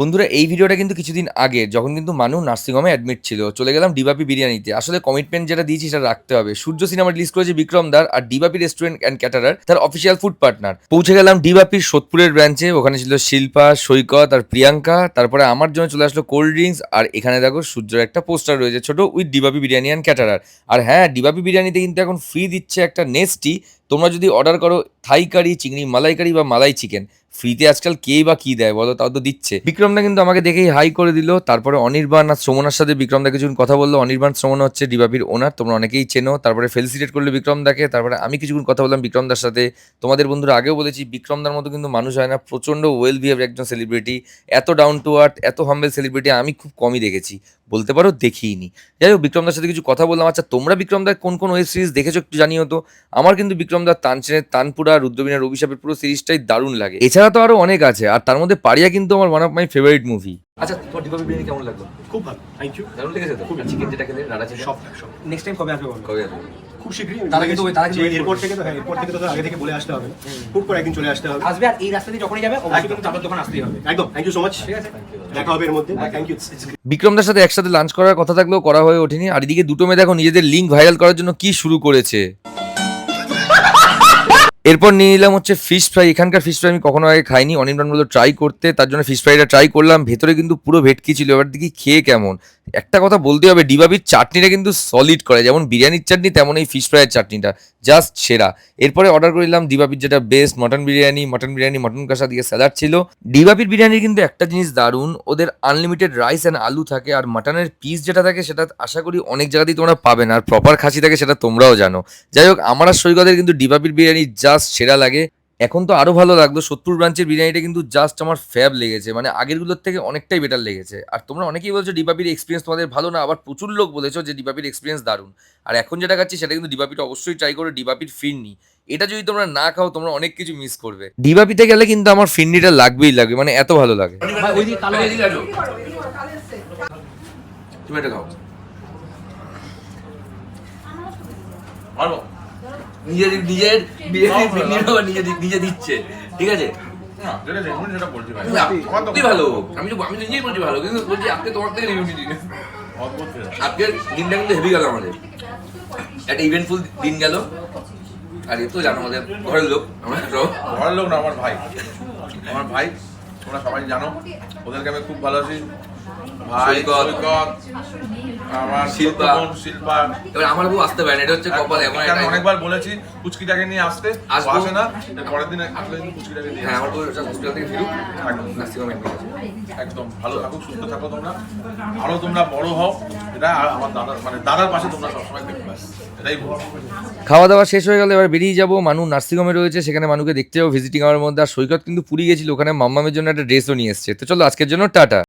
বন্ধুরা, এই ভিডিওটা কিন্তু কিছুদিন আগে, যখন কিন্তু মানু নার্সিংহোমে অ্যাডমিট ছিল, চলে গেলাম ডিবাপি বিরিয়ানিতে। আসলে কমিটমেন্ট যেটা দিয়েছি সেটা রাখতে হবে। সূর্য সিনেমা রিলিজ করেছে বিক্রম দার আর ডিবাপি রেস্টুরেন্ট অ্যান্ড ক্যাটারার তার অফিসিয়াল ফুড পার্টনার পৌঁছে গেলাম ডিবাপির সোদপুরের ব্রাঞ্চে ওখানে ছিল শিল্পা, সৈকত আর প্রিয়াঙ্কা। তারপরে আমার জন্য চলে আসলো কোল্ড ড্রিঙ্কস আর এখানে দেখো সূর্যের একটা পোস্টার রয়েছে, ছোট উইথ ডিবাপি বিরিয়ানি অ্যান্ড ক্যাটারার আর হ্যাঁ ডিবাপি বিরিয়ানিতে কিন্তু এখন ফ্রি দিচ্ছে একটা নেস্টি তোমরা যদি অর্ডার করো থাই কারি, চিংড়ি মালাই কারি বা মালাই চিকেন ফ্রিতে আজকাল কে বা কি দেয় বলো? তাও তো দিচ্ছে। বিক্রমদা কিন্তু আমাকে দেখেই হাই করে দিল। তারপরে অনির্বাণ আর শ্রমণার সাথে বিক্রমদা কিছুক্ষণ কথা বলল। অনির্বাণ শ্রমণ হচ্ছে ডিবাপির ওনার তোমরা অনেকেই চেনো। তারপরে ফেলিসিটেট করল বিক্রমদাকে। তারপরে আমি কিছুক্ষণ কথা বললাম বিক্রমদার সাথে। তোমাদের বন্ধুরা আগেও বলেছি, বিক্রমদার মতো কিন্তু মানুষ হয় না। প্রচণ্ড ওয়েল বিহেভ একজন সেলিব্রিটি এত ডাউন টু আর্থ এত হাম্বেল সেলিব্রিটি আমি খুব কমই দেখেছি। বলতে পারো দেখিনি। যাই হোক, বিক্রমদার সাথে কিছু কথা বললাম। আচ্ছা তোমরা বিক্রমদার কোন কোন ওয়েব সিরিজ দেখেছ একটু জানিও তো। আমার কিন্তু বিক্রমদার তানচেনের তানপুরা, রুদ্রবীণার অভিশাপের পুরো সিরিজটাই দারুণ লাগে। এছাড়া তো আরও অনেক আছে, আর তার মধ্যে পারিয়া কিন্তু আমার one of my favourite movie আচ্ছা তোমার ডিবাবি বিরিয়ানি কেমন লাগল? খুব ভালো থ্যাংক ইউ দারুণ লেগেছে তো? চিকেন যেটা খেলে রাড়া ছিল? সব সব নেক্সট টাইম কবে আসবে বলো? কবে আসবে? খুব শীঘ্রই। তার আগে তো- তার আগে এয়ারপোর্ট থেকে তো হ্যাঁ এয়ারপোর্ট থেকে তো আগে থেকে বলে আসতে হবে। খুব করে একদিন চলে আসতে হবে। আসবে আর এই রাস্তা দিয়ে যখনই যাবে অবশ্যই কিন্তু দোকান আসতেই হবে। একদম। থ্যাংক ইউ সো মাচ ঠিক আছে। দেখা হবে এর মধ্যে। থ্যাংক ইউ বিক্রমদার সাথে একসাথে লাঞ্চ করার কথা থাকলেও করা হয়ে ওঠেনি। আর এদিকে দুটো মেয়ে দেখো নিজেদের লিঙ্ক ভাইরাল করার জন্য কি শুরু করেছে? এরপর নিয়ে নিলাম হচ্ছে ফিশ ফ্রাই এখানকার ফিশ ফ্রাই আমি কখনো আগে খাইনি। অনিমরান বলল ট্রাই করতে। তার জন্য ফিশ ফ্রাইটা ট্রাই করলাম। ভেতরে কিন্তু পুরো ভেটকি ছিল। এবার দেখি খেয়ে কেমন। একটা কথা বলতে হবে, ডিবাবির চাটনিটা কিন্তু সলিড করে, যেমন বিরিয়ানির চাটনি তেমন এই ফিশ ফ্রাইয়ের চাটনিটা জাস্ট সেরা। এরপরে অর্ডার করিলাম ডিবাবির যেটা best mutton biryani mutton biryani mutton কষা দিয়ে স্যালাড ছিল। ডিবাবির বিরিয়ানির কিন্তু একটা জিনিস দারুণ, ওদের আনলিমিটেড রাইস অ্যান্ড আলু থাকে, আর মাটনের পিস যেটা থাকে, সেটা আশা করি অনেক জায়গাতেই তোমরা পাবে না, আর প্রপার খাসি থাকে সেটা তোমরাও জানো। যাই হোক, আমার আর সৈকতের কিন্তু ডিবাবির বিরিয়ানি জাস্ট সেরা লাগে। এখন তো আরও ভালো লাগল। সত্তর ব্রাঞ্চের বিরিয়ানিটা কিন্তু জাস্ট আমার ফ্যাব লেগেছে। মানে আগেরগুলোর থেকে অনেকটাই বেটার লেগেছে। আর তোমরা অনেকেই বলছো ডিবাবির এক্সপিরিয়েন্স তোমাদের ভালো না আবার প্রচুর লোক বলেছ যে ডিবাবির এক্সপিরিয়েন্স দারুণ। আর এখন যেটা খাচ্ছি সেটা কিন্তু ডিবাবিটা অবশ্যই ট্রাই করো ডিবাবির ফিরনি। এটা যদি তোমরা না খাও তোমরা অনেক কিছু মিস করবে। ডিবাবিতে গেলে কিন্তু আমার ফিরনিটা লাগবেই লাগবে মানে এত ভালো লাগে। তুমি এটা খাও। নিজের নিজের নিজে নিজে দিচ্ছে। ঠিক আছে? বলছি ভালো আমি আমি নিজেই বলছি ভালো কিন্তু বলছি আজকে তোমার থেকে ফেরা। আজকের দিনটা কিন্তু হেভি গেল আমাদের। একটা ইভেন্টফুল দিন গেল। আর এ তো জানো আমাদের ঘরের লোক আমরা ঘরের লোক না আমার ভাই। আমার ভাই তোমরা সবাই জানো ওদেরকে আমি খুব ভালোবাসি ভাই সৈকত। সৈকত আমার শিল্পা। শিল্পা এবার আমার বউ আসতে পারে এটা হচ্ছে কপাল এমন আমি একটা অনেকবার বলেছি পুচকিটাকে নিয়ে আসতে আসব। না পরের দিন আসলে কিন্তু পুচকিটাকে নিয়ে হ্যাঁ আমার বউ হসপিটাল থেকে ফিরুক একদম। ভালো থাকো সুস্থ থাকো তোমরা আরও তোমরা বড় হও মানে খাওয়া দাওয়া শেষ হয়ে গেলে এবার বেরিয়ে যাব। মানু নার্সিংহোমে রয়েছে, সেখানে মানুকে দেখতে যাব, ভিজিটিং আওয়ার মধ্যে। আর সৈকত কিন্তু পুরী গেছিল, ওখানে মাম্মামের জন্য একটা ড্রেসও নিয়ে এসছে। তো চলো, আজকের জন্য টাটা।